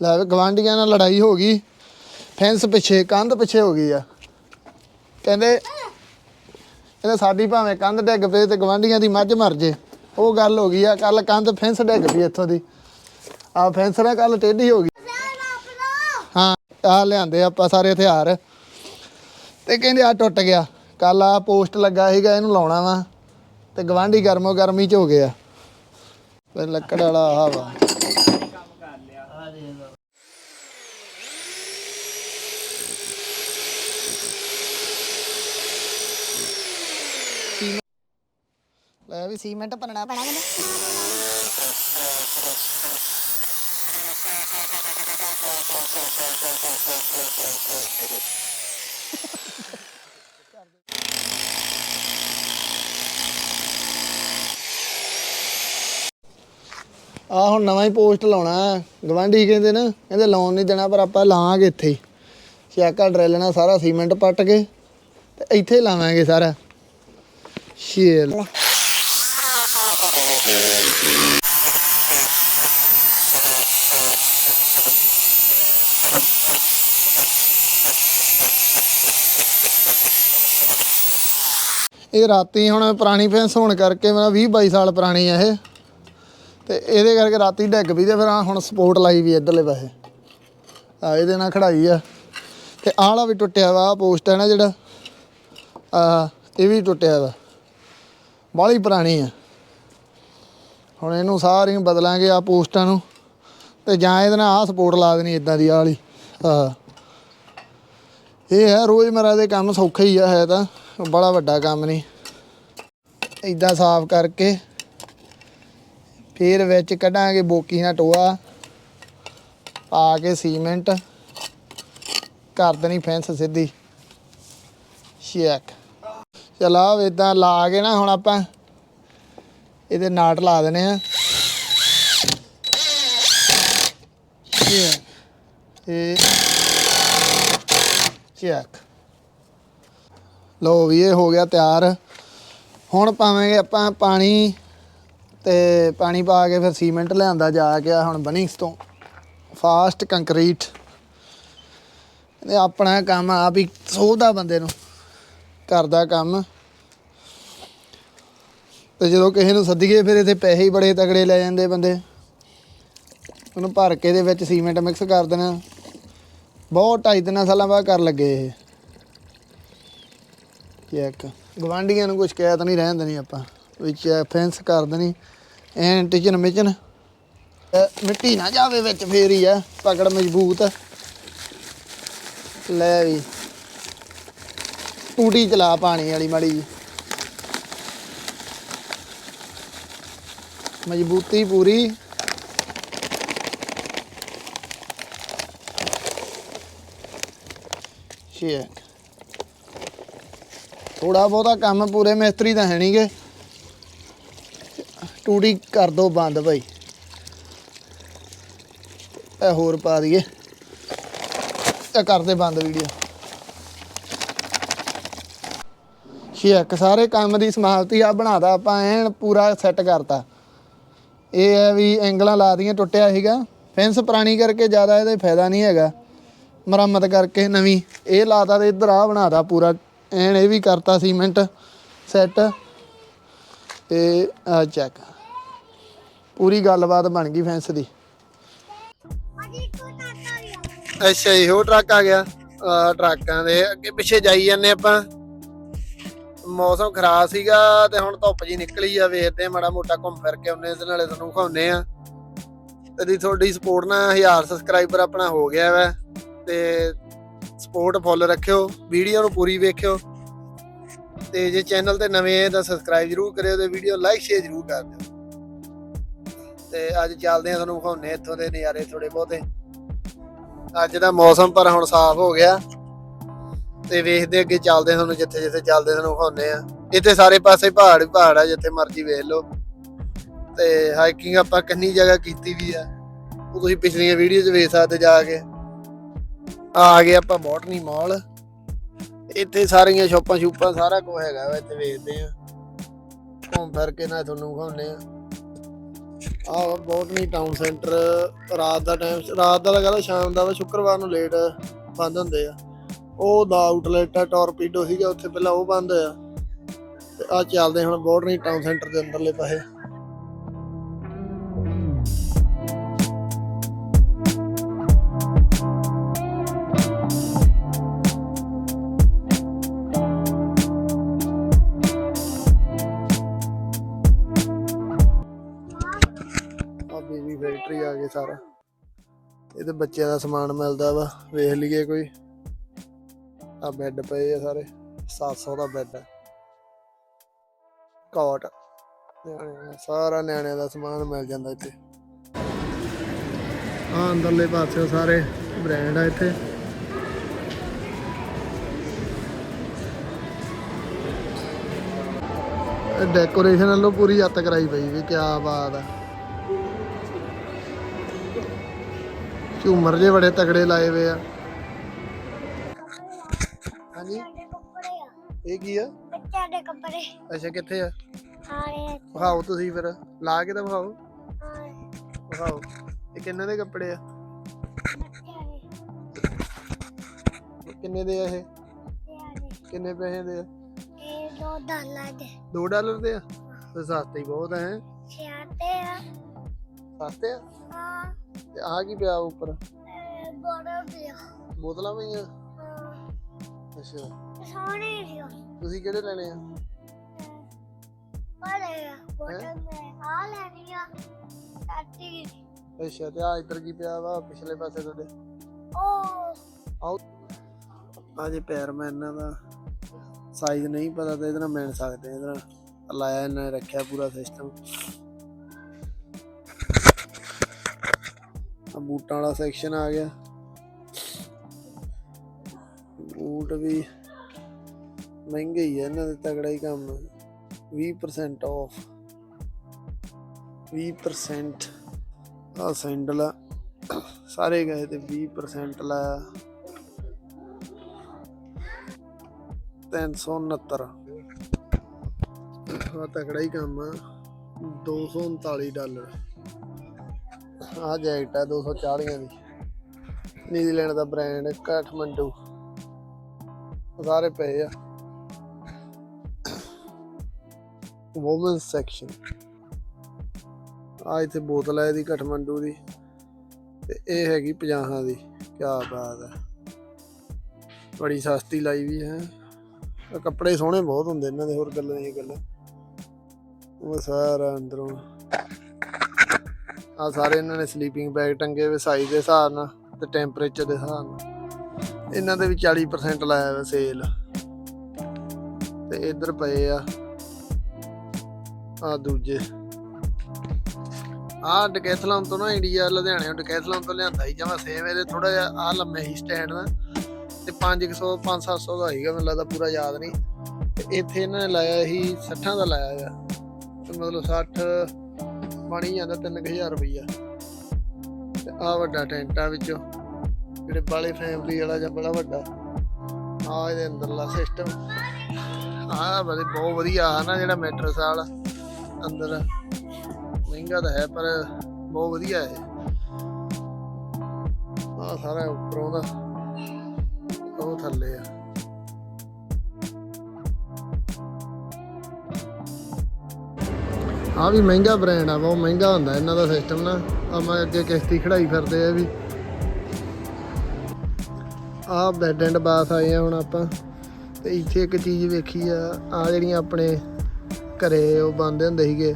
ਲੈ ਵੀ ਗਵਾਂਢੀਆਂ ਨਾਲ ਲੜਾਈ ਹੋ ਗਈ। ਫੈਂਸ ਪਿੱਛੇ, ਕੰਧ ਪਿੱਛੇ ਹੋ ਗਈ ਆ। ਕਹਿੰਦੇ ਕਹਿੰਦੇ ਸਾਡੀ ਭਾਵੇਂ ਕੰਧ ਡਿੱਗ ਪਏ ਤੇ ਗਵਾਂਢੀਆਂ ਦੀ ਮੱਝ ਮਰ ਜੇ। ਉਹ ਗੱਲ ਹੋ ਗਈ ਆ ਕੱਲ ਕੰਧ ਫੈਂਸ ਡਿੱਗ ਪਈ ਇੱਥੋਂ ਦੀ। ਆ ਫੈਂਸ ਨਾ ਕੱਲ ਟੇਢੀ ਹੋ ਗਈ। ਹਾਂ, ਆ ਲਿਆਂਦੇ ਆਪਾਂ ਸਾਰੇ ਹਥਿਆਰ। ਤੇ ਕਹਿੰਦੇ ਆ ਟੁੱਟ ਗਿਆ। ਕੱਲ ਆ ਪੋਸਟ ਲੱਗਾ ਸੀਗਾ, ਇਹਨੂੰ ਲਾਉਣਾ ਵਾ। ਤੇ ਗਵਾਂਢੀ ਗਰਮੋ ਗਰਮੀ ਚ ਹੋ ਗਿਆ। ਤੇ ਲੱਕੜ ਵਾਲਾ ਆ ਵਾ। ਲੈ ਵੀ ਸੀਮੈਂਟ ਭਰਨਾ ਪੈਣਾ ਕਹਿੰਦੇ ਆ ਹੁਣ ਨਵਾਂ ਹੀ ਪੋਸਟ ਲਾਉਣਾ ਗਵਾਂਢੀ ਕਹਿੰਦੇ ਨਾ, ਕਹਿੰਦੇ ਲਾਉਣ ਨਹੀਂ ਦੇਣਾ, ਪਰ ਆਪਾਂ ਲਾਵਾਂਗੇ ਇੱਥੇ ਹੀ। ਚੈੱਕਾ ਡਰਿੱਲ ਨਾਲ ਸਾਰਾ ਸੀਮੈਂਟ ਪੱਟ ਕੇ ਤੇ ਇੱਥੇ ਲਾਵਾਂਗੇ ਸਾਰਾ। ਸ਼ੇਲ ਇਹ ਰਾਤੀ ਹੁਣ ਪੁਰਾਣੀ ਫੈਂਸ ਹੋਣ ਕਰਕੇ ਮੇਰਾ 20 22 ਸਾਲ ਪੁਰਾਣੀ ਆ ਇਹ। ਤੇ ਇਹਦੇ ਕਰਕੇ ਰਾਤੀ ਡਿੱਗ ਵੀ ਤੇ ਫਿਰ ਆਹ ਹੁਣ ਸਪੋਰਟ ਲਾਈ ਵੀ ਇਧਰਲੇ ਪਾਸੇ। ਆ ਇਹਦੇ ਨਾਲ ਖੜਾਈ ਆ। ਤੇ ਆਹਲਾ ਵੀ ਟੁੱਟਿਆ ਵਾ ਪੋਸਟ ਹੈ ਨਾ ਜਿਹੜਾ। ਆ ਇਹ ਵੀ ਟੁੱਟਿਆ ਵਾ। ਬਾਹਲੀ ਪੁਰਾਣੀ ਆ। ਹੁਣ ਇਹਨੂੰ ਸਾਰੀਆਂ ਬਦਲਾਂਗੇ ਆ ਪੋਸਟਾਂ ਨੂੰ। ਤੇ ਜਾਂ ਇਹਦੇ ਨਾਲ ਆ ਸਪੋਰਟ ਲਾ ਦੇਣੀ ਇਦਾਂ ਦੀ ਆਹ ਵਾਲੀ। ਇਹ ਹੈ ਰੋਜ਼ਮਰਾ ਦੇ ਕੰਮ ਸੌਖਾ ਹੀ ਆ, ਹੈ ਤਾਂ। ਬੜਾ ਵੱਡਾ ਕੰਮ ਨਹੀਂ। ਇਦਾਂ ਸਾਫ਼ ਕਰਕੇ ਫਿਰ ਵਿੱਚ ਕੱਢਾਂਗੇ ਬੋਕੀ ਨਾਲ ਟੋਆ, ਪਾ ਕੇ ਸੀਮੈਂਟ। ਕਰ ਦੇਣੀ ਫੈਂਸ ਸਿੱਧੀ। ਸ਼ੈਕ ਚਲਾ ਇਦਾਂ ਲਾ ਕੇ ਨਾ ਹੁਣ ਆਪਾਂ ਇਹਦੇ ਨਾਟ ਲਾ ਦੇਣੇ ਆ। ਇਹ ਚੈੱਕ ਲੋ ਵੀ ਇਹ ਹੋ ਗਿਆ ਤਿਆਰ। ਹੁਣ ਪਾਵਾਂਗੇ ਆਪਾਂ ਪਾਣੀ ਤੇ ਪਾਣੀ ਪਾ ਕੇ ਫਿਰ ਸੀਮੈਂਟ ਲਿਆਂਦਾ ਜਾ ਕੇ ਆ ਹੁਣ ਬਨਿੰਗਸ ਤੋਂ। Fast concrete. ਇਹ ਆਪਣਾ ਕੰਮ ਆਪ ਹੀ ਸੋਧਦਾ ਬੰਦੇ ਨੂੰ। ਕਰਦਾ ਕੰਮ। ਤੇ ਜਦੋਂ ਕਿਸੇ ਨੂੰ ਸੱਦੀਏ, ਫਿਰ ਇਹਦੇ ਪੈਸੇ ਹੀ ਬੜੇ ਤਗੜੇ ਲੈ ਜਾਂਦੇ ਬੰਦੇ। ਉਹਨੂੰ ਭਰ ਕੇ ਦੇ ਵਿੱਚ ਸੀਮੈਂਟ ਮਿਕਸ ਕਰ ਦੇਣਾ। ਬਹੁਤ ਢਾਈ ਤਿੰਨ ਸਾਲਾਂ ਬਾਅਦ ਕਰ ਲੱਗੇ ਇਹ। ਚੈੱਕ ਗਵਾਂਢੀਆਂ ਨੂੰ ਕੁਝ ਕਹਿ ਤਾਂ ਨਹੀਂ ਰਹਿਣ ਦੇਣੀ ਆਪਾਂ। ਵਿੱਚ ਫੈਂਸ ਕਰ ਦੇਣੀ। ਐਨ ਟਿਚਨ ਮਿਚਨ। ਮਿੱਟੀ ਨਾ ਜਾਵੇ ਵਿੱਚ, ਫੇਰ ਹੀ ਆ। ਪਕੜ ਮਜ਼ਬੂਤ। ਲੈ ਵੀ। ਟੂਟੀ ਚਲਾ ਪਾਣੀ ਵਾਲੀ ਮਾੜੀ ਜੀ। ਮਜ਼ਬੂਤੀ ਪੂਰੀ। ਸ਼ੇਕ ਥੋੜਾ ਬਹੁਤਾ ਕੰਮ ਪੂਰੇ ਮਿਸਤਰੀ ਦਾ ਹੈ ਨਹੀਂਗੇ ਟੂਟੀ ਕਰ ਦੋ ਬੰਦ ਭਾਈ ਇਹ ਹੋਰ ਪਾ ਦਈਏ। ਇਹ ਕਰਦੇ ਬੰਦ ਵੀਡੀਓ ਸ਼ੇਕ ਸਾਰੇ ਕੰਮ ਦੀ ਸਮਾਪਤੀ ਆ ਬਣਾਦਾ ਆਪਾਂ, ਐਨ ਪੂਰਾ ਸੈੱਟ ਕਰਤਾ। ਇਹ ਹੈ ਵੀ ਐਂਗਲਾਂ ਲਾ ਦੀਆਂ, ਟੁੱਟਿਆ ਸੀਗਾ। ਫੈਂਸ ਪੁਰਾਣੀ ਕਰਕੇ ਜ਼ਿਆਦਾ ਇਹਦੇ ਫਾਇਦਾ ਨਹੀਂ ਹੈਗਾ। ਮੁਰੰਮਤ ਕਰਕੇ ਨਵੀਂ ਇਹ ਲਾਤਾ ਤੇ ਇੱਧਰ ਆ ਬਣਾਤਾ ਪੂਰਾ। ਐਨ ਇਹ ਵੀ ਕਰਤਾ ਸੀਮੈਂਟ ਸੈੱਟ ਤੇ ਆ ਚੈੱਕ ਪੂਰੀ ਗੱਲਬਾਤ ਬਣ ਗਈ ਫੈਂਸ ਦੀ। ਅੱਛਾ ਜੀ ਉਹ ਟਰੱਕ ਆ ਗਿਆ। ਟਰੱਕਾਂ ਦੇ ਅੱਗੇ ਪਿੱਛੇ ਜਾਈ ਜਾਂਦੇ ਆਪਾਂ। ਮੌਸਮ ਖਰਾਬ ਸੀਗਾ ਤੇ ਹੁਣ ਧੁੱਪ ਜੀ ਨਿਕਲੀ ਆ, ਵੇਖਦੇ ਆ, ਮਾੜਾ ਮੋਟਾ ਘੁੰਮ ਫਿਰ ਕੇ ਉਹਨੇ ਇਹਦੇ ਨਾਲੇ ਤੁਹਾਨੂੰ ਖਾਉਨੇ ਆ। ਤੇ ਦੀ ਤੁਹਾਡੀ ਸਪੋਰਟ ਨਾਲ 1000 ਸਬਸਕ੍ਰਾਈਬਰ ਆਪਣਾ ਹੋ ਗਿਆ ਵਾ, ਤੇ ਸਪੋਰਟ ਫੁੱਲ ਰੱਖਿਓ, ਵੀਡੀਓ ਨੂੰ ਪੂਰੀ ਵੇਖਿਓ। ਤੇ ਜੇ ਚੈਨਲ ਤੇ ਨਵੇਂ ਆ ਤਾਂ ਸਬਸਕ੍ਰਾਈਬ ਜਰੂਰ ਕਰਿਓ ਤੇ ਵੀਡੀਓ ਲਾਈਕ ਸ਼ੇਅਰ ਜਰੂਰ ਕਰ ਦਿਓ। ਤੇ ਅੱਜ ਚੱਲਦੇ ਆ ਤੁਹਾਨੂੰ ਵਿਖਾਉਨੇ ਇੱਥੋਂ ਦੇ ਨਜ਼ਾਰੇ ਥੋੜੇ ਬਹੁਤੇ। ਅੱਜ ਦਾ ਮੌਸਮ ਪਰ ਹੁਣ ਸਾਫ਼ ਹੋ ਗਿਆ। ਤੇ ਵੇਖਦੇ ਅੱਗੇ ਚੱਲਦੇ ਤੁਹਾਨੂੰ ਜਿੱਥੇ ਜਿੱਥੇ ਚੱਲਦੇ ਤੁਹਾਨੂੰ ਵਿਖਾਉਂਦੇ ਆ। ਇੱਥੇ ਸਾਰੇ ਪਾਸੇ ਪਹਾੜ ਹੀ ਪਹਾੜ ਆ, ਜਿੱਥੇ ਮਰਜ਼ੀ ਵੇਖ ਲਓ। ਤੇ ਹਾਈਕਿੰਗ ਆਪਾਂ ਕਿੰਨੀ ਜਗ੍ਹਾ ਕੀਤੀ ਵੀ ਆ। ਉਹ ਤੁਸੀਂ ਪਿਛਲੀਆਂ ਵੀਡੀਓ 'ਚ ਵੇਖ ਸਕਦੇ ਜਾ ਕੇ। ਆ ਗਏ ਆਪਾਂ ਬੋਟਨੀ ਮਾਲ ਇੱਥੇ ਸਾਰੀਆਂ ਸ਼ਾਪਾਂ ਸ਼ੂਪਾਂ ਸਾਰਾ ਕੁਝ ਹੈਗਾ ਵਾ, ਇੱਥੇ ਵੇਖਦੇ ਆ। ਘੁੰਮ ਫਿਰ ਕੇ ਨਾ ਤੁਹਾਨੂੰ ਵਿਖਾਉਨੇ ਆ। ਆਹ ਬੋਟਨੀ ਟਾਊਨ ਸੈਂਟਰ ਰਾਤ ਦਾ ਟਾਈਮ ਰਾਤ ਦਾ ਲਗਾਦਾ ਸ਼ਾਮ ਦਾ ਵਾ, ਸ਼ੁੱਕਰਵਾਰ ਨੂੰ ਲੇਟ ਬੰਦ ਹੁੰਦੇ ਆ। ਉਹ ਦਾ ਆਊਟਲੈਟ ਆ ਟੋਰਪੀਡੋ ਸੀਗਾ, ਉੱਥੇ ਪਹਿਲਾਂ ਉਹ ਬੰਦ ਹੋਇਆ। ਤੇ ਆ ਚੱਲਦੇ ਹੁਣ ਬੋਟਨੀ ਟਾਊਨ ਸੈਂਟਰ ਦੇ ਅੰਦਰਲੇ ਪਾਸੇ। ਬੇਬੀ ਫੈਕਟਰੀ ਆ ਗਏ ਸਾਰਾ। ਇਹਦੇ ਬੱਚਿਆਂ ਦਾ ਸਮਾਨ ਮਿਲਦਾ ਵਾ, ਵੇਖ ਲਈਏ ਕੋਈ। ਆ ਬੈੱਡ ਪਏ ਆ ਸਾਰੇ। 700 ਦਾ ਬੈੱਡ ਹੈ ਕਾਟ ਸਾਰਾ ਨਿਆਣਿਆਂ ਦਾ ਸਮਾਨ ਮਿਲ ਜਾਂਦਾ ਇੱਥੇ। ਆ ਅੰਦਰਲੇ ਪਾਸੇ ਸਾਰੇ ਬ੍ਰਾਂਡ ਆ ਇੱਥੇ। ਡੈਕੋਰੇਸ਼ਨ ਵੱਲੋਂ ਪੂਰੀ ਹੱਤ ਕਰਾਈ ਪਈ ਵੀ ਕੀ ਬਾਤ ਆ। ਝੂਮਰ ਜੇ ਬੜੇ ਤਗੜੇ ਲਾਏ ਵੇ ਆ। ਹਾਂਜੀ। ਸਾਡੇ ਕੱਪੜੇ ਆ। ਇਹ ਕੀ ਆ? ਬੱਚਿਆਂ ਦੇ ਕੱਪੜੇ। ਅੱਛਾ ਕਿੱਥੇ ਆ? ਹਾਰੇ ਵਿਖਾਓ ਤੁਸੀਂ ਫਿਰ। ਲਾ ਕੇ ਤਾਂ ਵਿਖਾਓ। ਵਿਖਾਓ। ਇਹ ਕਿੰਨੇ ਦੇ ਕੱਪੜੇ ਆ? ਬੱਚਿਆਂ ਦੇ ਕਿੰਨੇ ਦੇ ਆ ਇਹ? ਬੱਚਿਆਂ ਦੇ ਕਿੰਨੇ ਪੈਸੇ ਦੇ ਆ? ਇਹ ਦੋ ਡਾਲਰ ਦੇ। 2 ਡਾਲਰ ਦੇ ਆ? ਤੇ ਸਸਤੇ ਹੀ ਬਹੁਤ ਹੈ? ਸਿਆਤੇ ਆ। ਸਸਤੇ ਆ? ਹਾਂ। ਤੇ ਆ ਕੀ ਪਿਆ ਉੱਪਰ? ਇਹ ਬੜਾ ਪਿਆ ਬੋਤਲਾਂ ਪਈਆਂ? ਅੱਛਾ। ਸੋਹਣੇ ਸੀ ਉਹ। ਤੁਸੀਂ ਕਿਹੜੇ ਲੈਣੇ ਆ? ਮੈਂ ਲੈਣੀ ਅੱਛਾ ਤੇ ਆ ਇੱਧਰ ਕੀ ਪਿਆ ਵਾ ਪਿਛਲੇ ਪਾਸੇ ਤੁਹਾਡੇ? ਉਹ। ਆਓ ਆ ਜੇ ਪੈਰ ਮੈਂ ਇਹਨਾਂ ਦਾ ਸਾਈਜ਼ ਨਹੀਂ ਪਤਾ ਤਾਂ ਇਹਦੇ ਨਾਲ ਮਿਲ ਸਕਦੇ ਇਹਦੇ ਨਾਲ ਲਾਇਆ ਇਹਨਾਂ ਨੇ ਰੱਖਿਆ ਪੂਰਾ ਸਿਸਟਮ ਆ ਬੂਟਾਂ ਵਾਲਾ ਸੈਕਸ਼ਨ ਆ ਗਿਆ। ਬੂਟ ਵੀ ਮਹਿੰਗੇ ਹੀ ਆ, ਇਹਨਾਂ ਦੇ ਤਗੜਾ ਹੀ ਕੰਮ 20% ਆਫ 20% ਆ ਸੈਂਡਲ ਆ। ਸਾਰੇ ਗਏ ਤੇ 20% ਲਾਇਆ। 369 ਆ ਤਕੜਾ ਹੀ ਕੰਮ ਆ। 239 ਡਾਲਰ। ਆ ਜੈਕਟ ਆ 240 ਦੀ। ਨਿਊਜ਼ੀਲੈਂਡ ਦਾ ਬ੍ਰਾਂਡ ਕਾਠਮੰਡੂ ਸਾਰੇ ਪਏ ਆ। ਵੂਮਨ ਸੈਕਸ਼ਨ ਆ ਇੱਥੇ ਬੋਤਲ ਹੈ ਇਹਦੀ ਕਾਠਮੰਡੂ ਦੀ। ਤੇ ਇਹ ਹੈਗੀ 50 ਦੀ। ਕੀ ਬਾਤ ਹੈ ਬੜੀ ਸਸਤੀ ਲਾਈ ਵੀ ਹੈ। ਕੱਪੜੇ ਸੋਹਣੇ ਬਹੁਤ ਹੁੰਦੇ ਇਹਨਾਂ ਦੇ, ਹੋਰ ਗੱਲਾਂ ਨਹੀਂ ਗੱਲਾਂ। ਉਹ ਸਾਰਾ ਅੰਦਰੋਂ। ਆ ਸਾਰੇ ਇਹਨਾਂ ਨੇ ਸਲੀਪਿੰਗ ਬੈਗ ਟੰਗੇ ਹੋਏ ਸਾਈਜ਼ ਦੇ ਹਿਸਾਬ ਨਾਲ ਤੇ ਟੈਂਪਰੇਚਰ ਦੇ ਹਿਸਾਬ ਨਾਲ। ਇਹਨਾਂ ਦੇ ਵੀ 40% ਲਾਇਆ ਹੋਇਆ ਸੇਲ ਤੇ ਇੱਧਰ ਪਏ ਆ। ਆ ਦੂਜੇ। ਆ ਡਕੈਥਲਨ ਤੋਂ ਨਾ ਇੰਡੀਆ, ਲੁਧਿਆਣੇ ਡਕੈਥਲਨ ਤੋਂ ਲਿਆਂਦਾ ਸੀ ਜਮਾ ਸੇਮ ਇਹਦੇ ਥੋੜਾ ਜਿਹਾ ਆ ਲੰਮੇ ਹੀ ਸਟੈਂਡ ਦਾ ਤੇ 500 5-700 ਦਾ ਸੀਗਾ, ਮੈਨੂੰ ਲੱਗਦਾ ਪੂਰਾ ਯਾਦ ਨਹੀਂ। ਤੇ ਇੱਥੇ ਇਹਨਾਂ ਨੇ ਲਾਇਆ ਸੀ 60 ਦਾ ਲਾਇਆ ਆ ਤੇ ਮਤਲਬ 60 ਬਣੀ ਜਾਂਦਾ 3000 ਰੁਪਈਆ। ਤੇ ਆ ਵੱਡਾ ਟੈਂਟ ਆ ਵਿੱਚੋਂ। ਜਿਹੜੇ ਬਾਲੇ ਫੈਮਿਲੀ ਵਾਲਾ ਜਾਂ ਬੜਾ ਵੱਡਾ ਆ ਇਹਦੇ ਅੰਦਰਲਾ ਸਿਸਟਮ ਆ ਬੜੇ, ਬਹੁਤ ਵਧੀਆ ਆ ਨਾ ਜਿਹੜਾ ਮੈਟਰਸ ਵਾਲਾ ਅੰਦਰ। ਮਹਿੰਗਾ ਤਾਂ ਹੈ, ਪਰ ਬਹੁਤ ਵਧੀਆ ਹੈ ਆ ਸਾਰਾ ਉੱਪਰੋਂ ਦਾ, ਉਹ ਥੱਲੇ ਆ। ਆ ਵੀ ਮਹਿੰਗਾ ਬ੍ਰਾਂਡ ਆ, ਬਹੁਤ ਮਹਿੰਗਾ ਹੁੰਦਾ ਇਹਨਾਂ ਦਾ ਸਿਸਟਮ ਨਾ। ਆ ਮੈਂ ਅੱਗੇ ਕਿਸ਼ਤੀ ਖੜਾਈ ਫਿਰਦੇ ਆ ਵੀ। ਆ ਬੈੱਡ ਐਂਡ ਬਾਥ ਆਏ ਆ ਹੁਣ ਆਪਾਂ। ਤੇ ਇੱਥੇ ਇੱਕ ਚੀਜ਼ ਵੇਖੀ ਆ ਆ ਜਿਹੜੀਆਂ ਆਪਣੇ ਘਰੇ ਉਹ ਬੰਦੇ ਹੁੰਦੇ ਸੀਗੇ।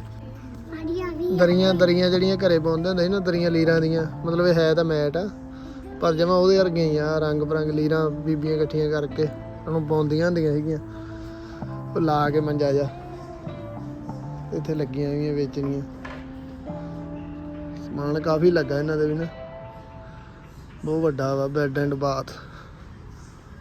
ਦਰੀਆਂ ਦਰੀਆਂ ਜਿਹੜੀਆਂ ਘਰੇ ਪਾਉਂਦੇ ਹੁੰਦੇ ਸੀ ਨਾ, ਦਰੀਆਂ ਲੀਰਾਂ ਦੀਆਂ। ਮਤਲਬ ਇਹ ਹੈ ਤਾਂ ਮੈਟ ਆ। ਪਰ ਜਿਵੇਂ ਉਹਦੇ ਵਰਗੇ ਹੀ ਆ, ਰੰਗ ਬਰੰਗ ਲੀਰਾਂ ਬੀਬੀਆਂ ਇਕੱਠੀਆਂ ਕਰਕੇ। ਉਹਨੂੰ ਪਾਉਂਦੀਆਂ ਹੁੰਦੀਆਂ ਸੀਗੀਆਂ। ਉਹ ਲਾ ਕੇ ਮੰਜਾ ਜਾ। ਇੱਥੇ ਲੱਗੀਆਂ ਹੋਈਆਂ, ਵੇਚਣੀਆਂ। ਸਮਾਨ ਕਾਫੀ ਲੱਗਾ ਇਹਨਾਂ ਦੇ ਵੀ ਨਾ। ਬਹੁਤ ਵੱਡਾ ਵਾ ਬੈੱਡ ਐਂਡ ਬਾਥ